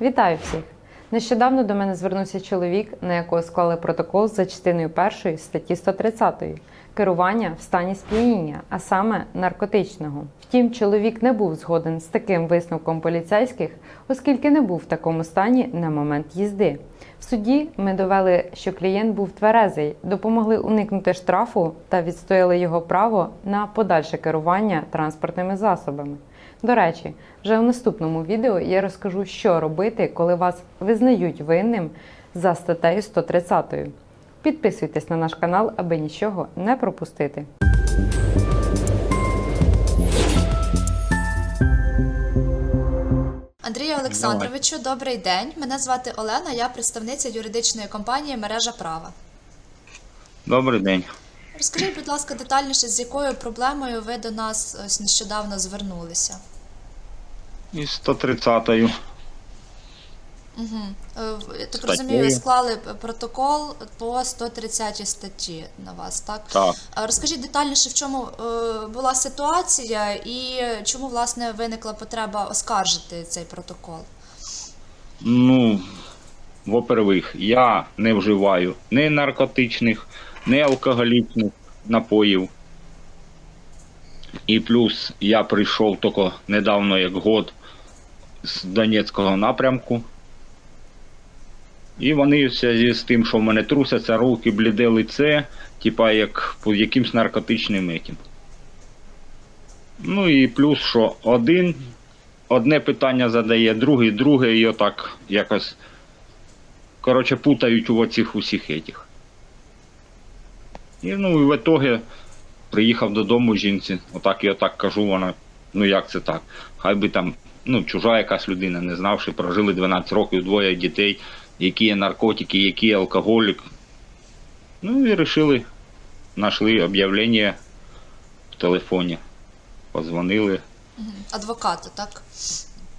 Вітаю всіх! Нещодавно до мене звернувся чоловік, на якого склали протокол за частиною першої статті 130 керування в стані сп'яніння, а саме наркотичного. Втім, чоловік не був згоден з таким висновком поліцейських, оскільки не був в такому стані на момент їзди. В суді ми довели, що клієнт був тверезий, допомогли уникнути штрафу та відстояли його право на подальше керування транспортними засобами. До речі, вже у наступному відео я розкажу, що робити, коли вас визнають винним за статтею 130. Підписуйтесь на наш канал, аби нічого не пропустити. Андрію Олександровичу, добрий день. Мене звати Олена, я представниця юридичної компанії Мережа права. Добрий день. Розкажіть, будь ласка, детальніше, з якою проблемою ви до нас ось нещодавно звернулися. Із 130-ю. Угу. Я так розумію, склали протокол по 130 статті на вас, так? Так. Розкажіть детальніше, в чому е, була ситуація і чому власне виникла потреба оскаржити цей протокол. Ну, во-первых, я не вживаю ні наркотичних, ні алкоголічних напоїв. І плюс я прийшов тільки недавно, як год, з Донецького напрямку. І вони в зв'язку з тим, що в мене трусяться руки, бліде лице, типа як по якимсь наркотичним етім. Ну і плюс, що один одне питання задає, другий, друге, і отак якось. Коротше, путають у оцих усіх етіх. І ну, і в итоге приїхав додому жінці, отак і отак кажу, вона, ну як це так? Хай би там, ну, чужа якась людина, не знавши, прожили 12 років, двоє дітей, які є наркотики, які є алкоголік. Ну і вирішили, знайшли об'явлення в телефоні. Позвонили. Адвокату, так?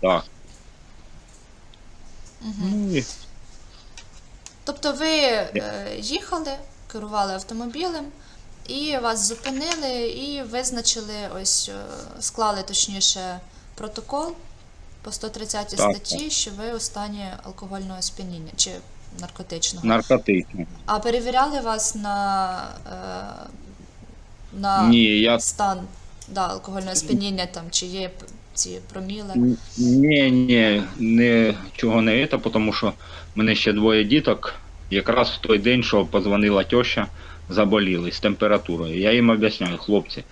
Так. Угу. Ну, і Тобто ви е, їхали, керували автомобілем, і вас зупинили і визначили, ось е, склали точніше протокол по 130 Так, статті, що ви у стані алкогольного сп'яніння чи наркотичного. наркотичні. А перевіряли вас на, е, на Ні, я стан да, алкогольного сп'яніння, там чи є ці проміли? ні, ні, нічого не це, тому що в мене ще двоє діток. Якраз в той день, що позвонила теща, заболіли з температурою. Я їм об'ясняю, хлопці,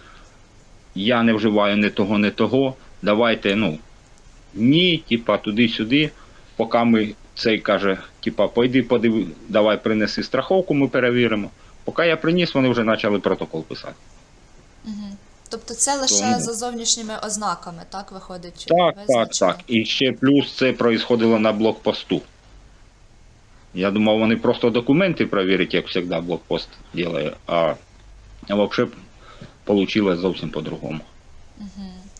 я не вживаю не того, не того. Давайте, ну, ні, типа туди-сюди, поки ми цей каже, типа, пойди подиви, давай принеси страховку, ми перевіримо. Поки я приніс, вони вже почали протокол писати. Угу. Тобто це лише Тому- за зовнішніми ознаками, так виходить? Так, так, визначено? так. І ще плюс це происходило на блокпосту. Я думав, вони просто документи перевірять, як завжди блокпост робить, а взагалі вийшло зовсім по-другому.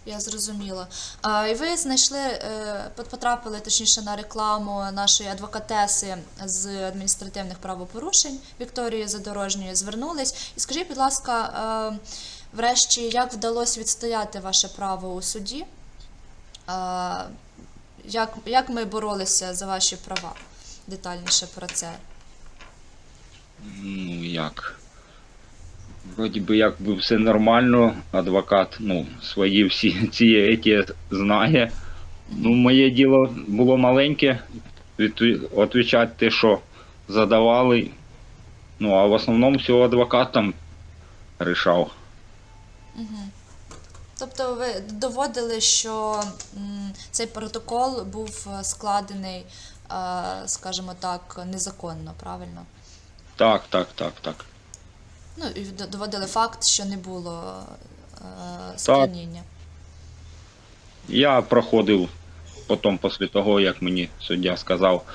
Я зрозуміла. А, і ви знайшли, е, потрапили точніше на рекламу нашої адвокатеси з адміністративних правопорушень Вікторії Задорожньої. Звернулись. І скажіть, будь ласка, е, врешті, як вдалося відстояти ваше право у суді? Як, як ми боролися за ваші права? Детальніше про це. Ну як. Вроді би як би все нормально, адвокат, ну, свої всі ці еті знає. Ну, моє діло було маленьке, відповідати те, що задавали. Ну, а в основному всього адвокат там рішав. Тобто ви доводили, що м, цей протокол був складений, е, скажімо так, незаконно, правильно? Так, так, так, так. Ну і доводили факт, що не було е, сп'яніння. Я проходив потім, після того, як мені суддя сказав,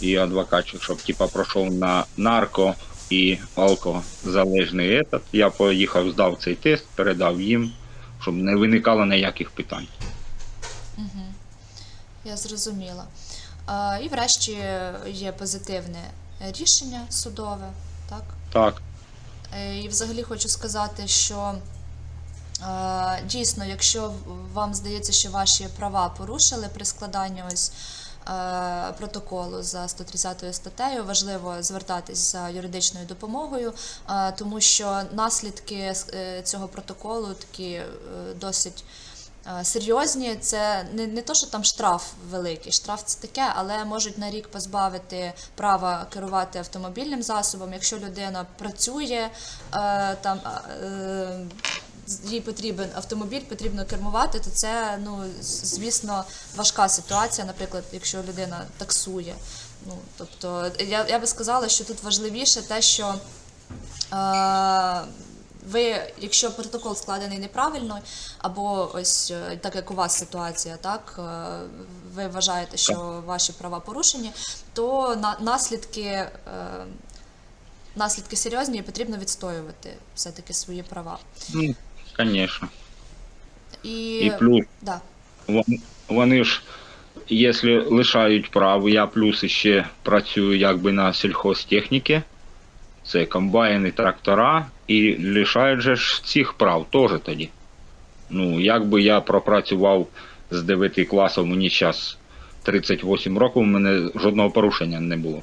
і адвокатчик, щоб типа пройшов на нарко і алкозалежний етат. Я поїхав, здав цей тест, передав їм, щоб не виникало ніяких питань. Я зрозуміла. Е, і врешті є позитивне рішення судове, так? Так, І взагалі хочу сказати, що е, дійсно, якщо вам здається, що ваші права порушили при складанні ось е, протоколу за 130 статтею. Важливо звертатись за юридичною допомогою, е, тому що наслідки е, цього протоколу такі е, досить. Е, Серйозні, це не, не то, що там штраф великий, штраф це таке, але можуть на рік позбавити права керувати автомобільним засобом, якщо людина працює е, там. Е, їй потрібен автомобіль, потрібно кермувати, то це ну звісно важка ситуація. Наприклад, якщо людина таксує. Ну тобто, я, я би сказала, що тут важливіше те, що е, ви, якщо протокол складений неправильно, або ось е, так як у вас ситуація, так е, ви вважаєте, що ваші права порушені, то наслідки. е, Наслідки серйозні і потрібно відстоювати все-таки свої права. Ну, звісно. І, І плюс да. Вон- Вони ж, якщо лишають право, я плюс ще працюю якби на сільхозтехніки, це комбайни, трактора, і лишають же ж цих прав теж тоді. Ну, якби я пропрацював з 9 класу, мені зараз 38 років, у мене жодного порушення не було.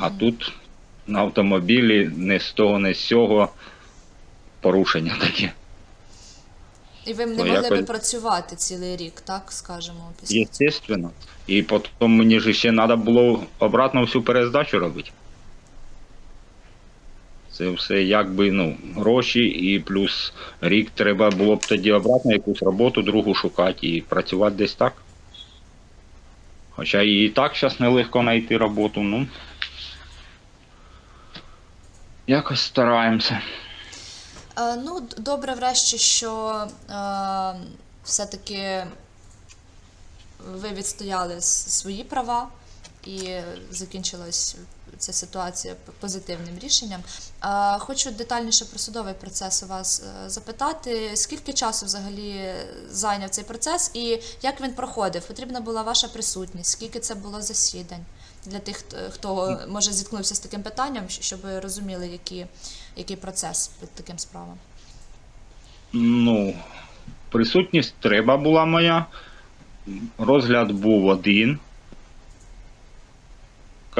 А тут на автомобілі не з того, не з цього порушення таке. І ви не Ну, могли би працювати цілий рік, так скажемо, після цього. Естественно. І потім мені ж ще треба було обратно всю перездачу робити. Це все якби ну, гроші, і плюс рік треба було б тоді обратно якусь роботу другу шукати і працювати десь так. Хоча і так зараз нелегко знайти роботу, ну. Якось стараємося. Е, ну, добре, врешті, що е, все-таки ви відстояли свої права і закінчилась ця ситуація позитивним рішенням. Е, хочу детальніше про судовий процес у вас е, запитати. Скільки часу взагалі зайняв цей процес і як він проходив? Потрібна була ваша присутність? Скільки це було засідань? Для тих, хто- хто може зіткнувся з таким питанням, щоб розуміли, які, який процес під таким справам. Ну, присутність треба була моя. Розгляд був один.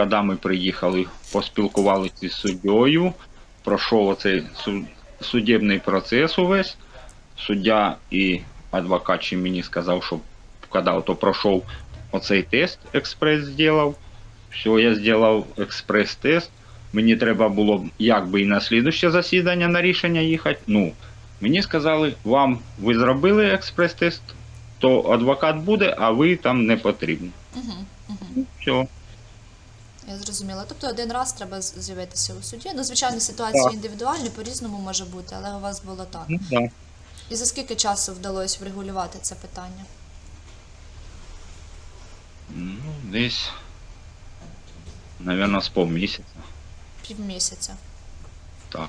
Коли ми приїхали, поспілкувалися з суддєю, пройшов оцей су- судебний процес увесь. Суддя і адвокат ще мені сказав, що коли ото пройшов оцей тест, експрес зробив. Все, я зробив експрес-тест. Мені треба було якби і на слідуще засідання на рішення їхати. Ну, Мені сказали, вам ви зробили експрес-тест, то адвокат буде, а ви там не потрібні. Угу, угу. Все. Я зрозуміла. Тобто один раз треба з'явитися у суді. Ну, звичайно, ситуації Так. індивідуальні, по-різному може бути, але у вас було так. Ну, да. І за скільки часу вдалося врегулювати це питання? ну, десь, мабуть, з полмісяця. Півмісяця. Так.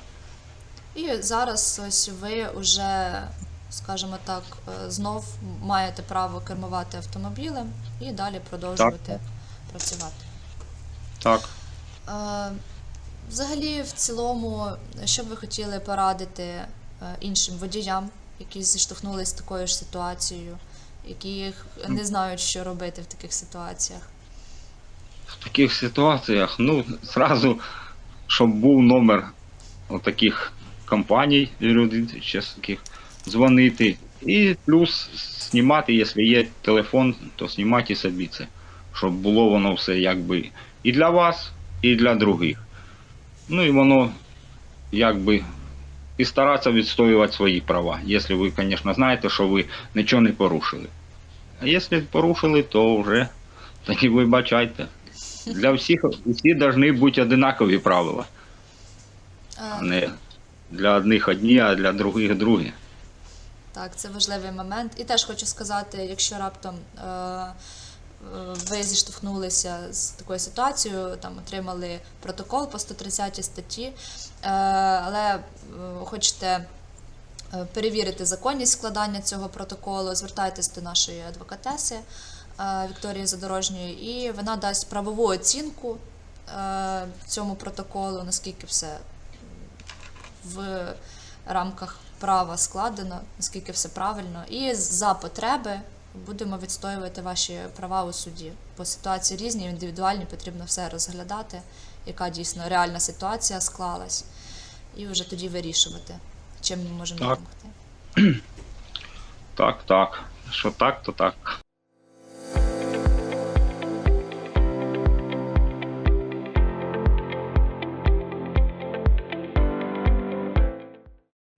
І зараз ось ви вже, скажімо так, е, знов маєте право кермувати автомобілем і далі продовжувати працювати. Так. Е, Взагалі, в цілому, що б ви хотіли порадити е, іншим водіям, які зіштовхнулися з такою ж ситуацією, які не знають, що робити в таких ситуаціях? В таких ситуаціях, ну, зразу, щоб був номер таких компаній, юридичних, таких, дзвонити. І плюс знімати, якщо є телефон, то знімати собі це. Щоб було воно все якби і для вас, і для других. Ну і воно якби і старатися відстоювати свої права. Якщо ви, звісно, знаєте, що ви нічого не порушили. А якщо порушили, то вже тоді вибачайте. Для всіх усі повинні бути однакові правила, а не для одних одні, а для других другі. Так, це важливий момент. І теж хочу сказати, якщо раптом е, ви зіштовхнулися з такою ситуацією, там отримали протокол по 130 статті, е, але е, хочете е, перевірити законність складання цього протоколу, звертайтесь до нашої адвокатеси Вікторії Задорожньої, і вона дасть правову оцінку цьому протоколу, наскільки все в рамках права складено, наскільки все правильно, і за потреби Будемо відстоювати ваші права у суді. Бо ситуації різні, індивідуальні, потрібно все розглядати, яка дійсно реальна ситуація склалась, і вже тоді вирішувати, чим ми можемо допомогти. Так, так. Що так, то так.